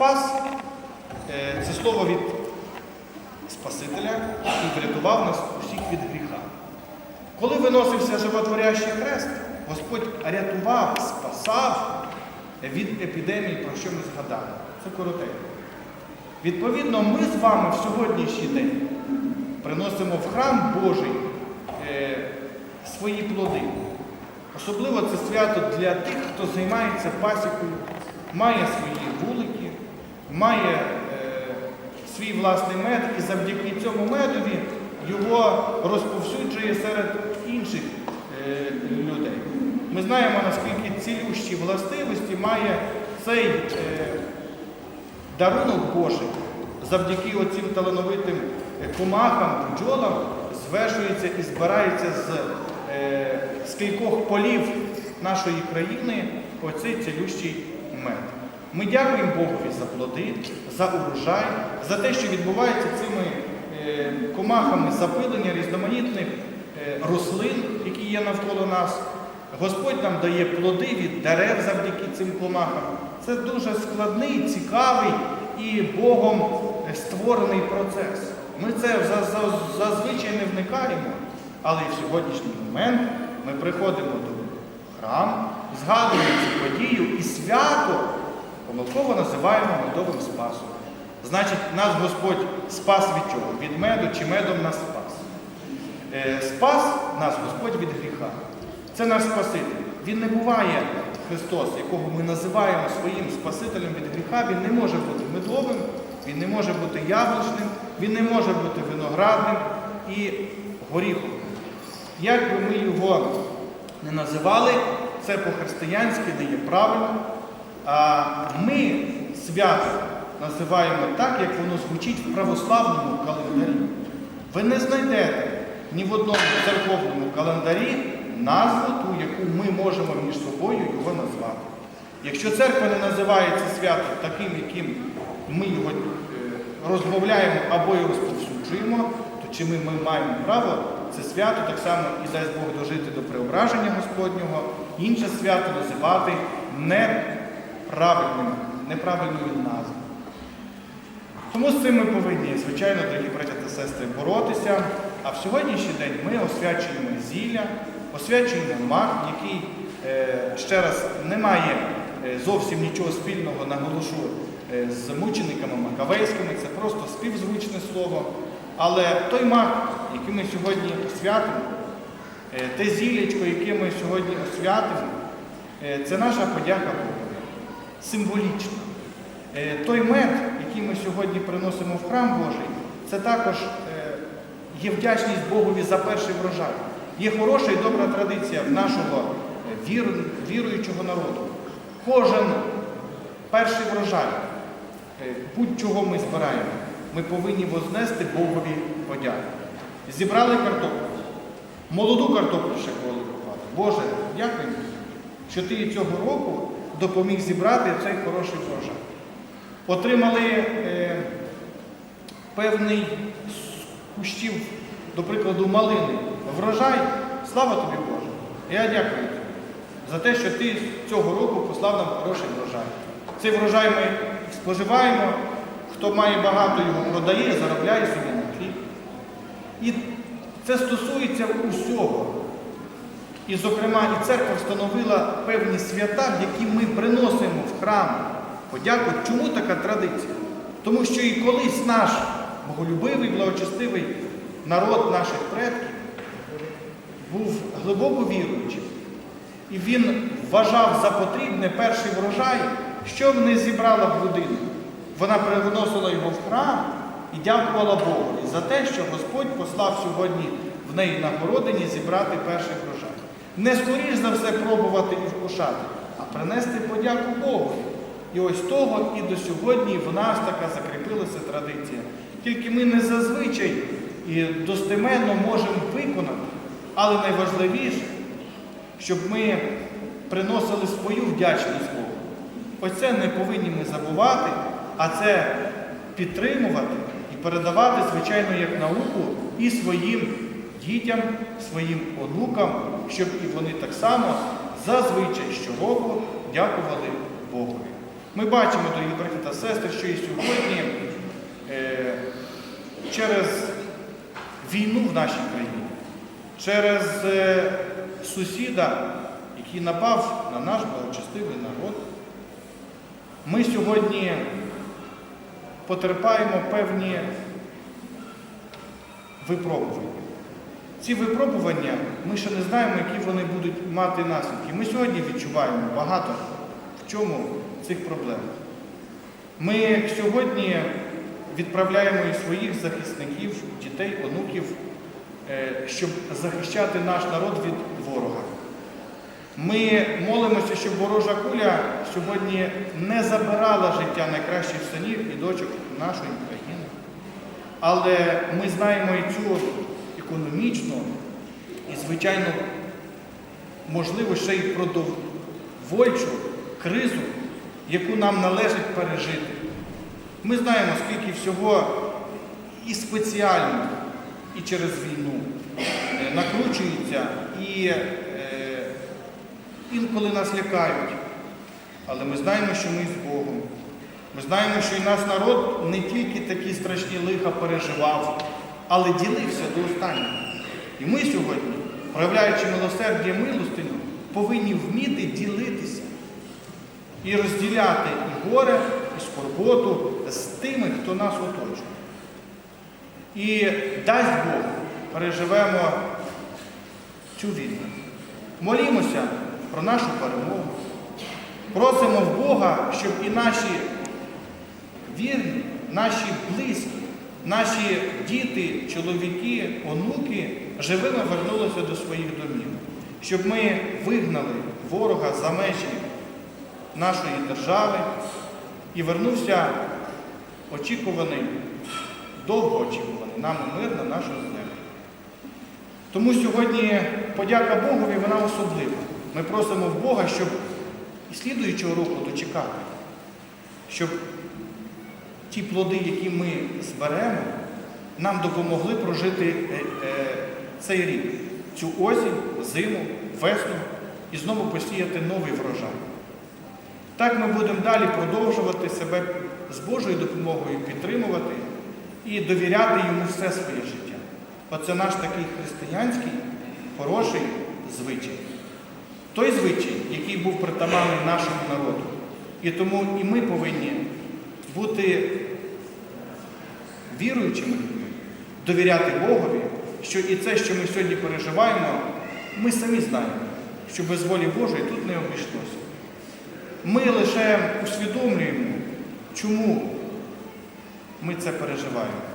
Спас е, це слово від Спасителя, який врятував нас усіх від гріха. Коли виносився животворящий хрест, Господь рятував, спасав від епідемії, про що ми згадали. Це коротенько. Відповідно, ми з вами в сьогоднішній день приносимо в храм Божий е, свої плоди. Особливо це свято для тих, хто займається пасікою, має свої має е, свій власний мед і завдяки цьому медові його розповсюджує серед інших е, людей. Ми знаємо, наскільки цілющі властивості має цей е, дарунок Божий завдяки оцим талановитим комахам, бджолам звершується і збирається з кількох полів нашої країни оцей цілющий мед. Ми дякуємо Богові за плоди, за урожай, за те, що відбувається цими е, комахами запилення різноманітних е, рослин, які є навколо нас. Господь нам дає плоди від дерев завдяки цим комахам. Це дуже складний, цікавий і Богом е, створений процес. Ми це за- за- зазвичай не вникаємо, але в сьогоднішній момент ми приходимо до храму, згадуємо цю подію і свято помилково називаємо медовим спасом. Значить, нас Господь спас від чого? Від меду чи медом нас спас. Е, Спас нас Господь від гріха. Це наш Спаситель. Він не буває Христос, якого ми називаємо своїм Спасителем від гріха. Він не може бути медовим, він не може бути яблучним, він не може бути виноградним і горіхом. Як би ми його не називали, це по-християнськи не є правильно. А ми свято називаємо так, як воно звучить в православному календарі. Ви не знайдете ні в одному церковному календарі назву ту, яку ми можемо між собою його назвати. Якщо церква не називає це свято таким, яким ми його е, розмовляємо або і розповсюджуємо, то чи ми, ми маємо право це свято так само і дасть Бог дожити до преображення Господнього, інше свято називати неправильним, неправильною назвою. Тому з цим ми повинні, звичайно, дорогі браття та сестри, боротися. А в сьогоднішній день ми освячуємо зілля, освячуємо мах, який е, ще раз не має е, зовсім нічого спільного, наголошу, е, з мучениками макавейськими, це просто співзвучне слово. Але той мах, який ми сьогодні освятимо, те зіллячко, яке ми сьогодні освятимо, це наша подяка Богу. Символічно. Е, Той мед, який ми сьогодні приносимо в храм Божий, це також е, є вдячність Богові за перший врожай. Є хороша і добра традиція нашого е, віруючого народу. Кожен перший врожай, будь-чого ми збираємо, ми повинні вознести Богові подяку. Зібрали картоплю, молоду картоплю ще коли купати. Боже, дякую, що ти цього року допоміг зібрати цей хороший врожай отримали е, певний кущів, до прикладу, малини, врожай, слава тобі Боже. Я дякую тобі за те, що ти цього року послав нам хороший врожай. Цей врожай ми споживаємо, хто має багато його продає, заробляє собі на хліб. І це стосується усього. І, зокрема, і церква встановила певні свята, які ми приносимо в храм. Подяку. Чому така традиція? Тому що і колись наш боголюбивий, благочестивий народ наших предків був глибоко віруючим. І він вважав за потрібне перший врожай, що б не зібрала б людина. Вона приносила його в храм і дякувала Богу за те, що Господь послав сьогодні в неї на городині зібрати перший врожай. Не скоріш за все пробувати і вкушати, а принести подяку Богу. І ось того і до сьогодні в нас така закріпилася традиція. Тільки ми не зазвичай і достеменно можемо виконати, але найважливіше, щоб ми приносили свою вдячність Богу. Ось це не повинні ми забувати, а це підтримувати і передавати, звичайно, як науку і своїм дітям, своїм онукам, щоб і вони так само зазвичай щороку дякували Богові. Ми бачимо, дорогі браті та сестри, що і сьогодні е, через війну в нашій країні, через е, сусіда, який напав на наш благочестивий народ, ми сьогодні потерпаємо певні випробування. Ці випробування ми ще не знаємо, які вони будуть мати наслідки. Ми сьогодні відчуваємо багато в чому цих проблем. Ми сьогодні відправляємо і своїх захисників, дітей, онуків, е, щоб захищати наш народ від ворога. Ми молимося, щоб ворожа куля сьогодні не забирала життя найкращих синів і дочок нашої країни. Але ми знаємо і цю економічну і, звичайно, можливо, ще й продовольчу кризу, яку нам належить пережити. Ми знаємо, скільки всього і спеціально, і через війну е, накручується, і е, інколи нас лякають. Але ми знаємо, що ми з Богом. Ми знаємо, що і наш народ не тільки такі страшні лиха переживав, але ділився до останнього. І ми сьогодні, проявляючи милосердя і милостиню, повинні вміти ділитися і розділяти і горе, і скорботу з тими, хто нас оточує. І дасть Бог, переживемо цю війну. Молімося про нашу перемогу. Просимо в Бога, щоб і наші вірні, наші близькі, наші діти, чоловіки, онуки живими вернулися до своїх домів, щоб ми вигнали ворога за межі нашої держави і вернувся очікуваний, довгоочікуваний нами мир на нашу землю. Тому сьогодні подяка Богові, вона особлива. Ми просимо в Бога, щоб і слідуючого року дочекати, щоб ті плоди, які ми зберемо, нам допомогли прожити е, е, цей рік, цю осінь, зиму, весну і знову посіяти новий врожай. Так ми будемо далі продовжувати себе з Божою допомогою підтримувати і довіряти йому все своє життя. Оце наш такий християнський, хороший звичай. Той звичай, який був притаманний нашому народу. І тому і ми повинні бути віруючими людьми, довіряти Богові, що і це, що ми сьогодні переживаємо, ми самі знаємо, що без волі Божої тут не обійшлося. Ми лише усвідомлюємо, чому ми це переживаємо.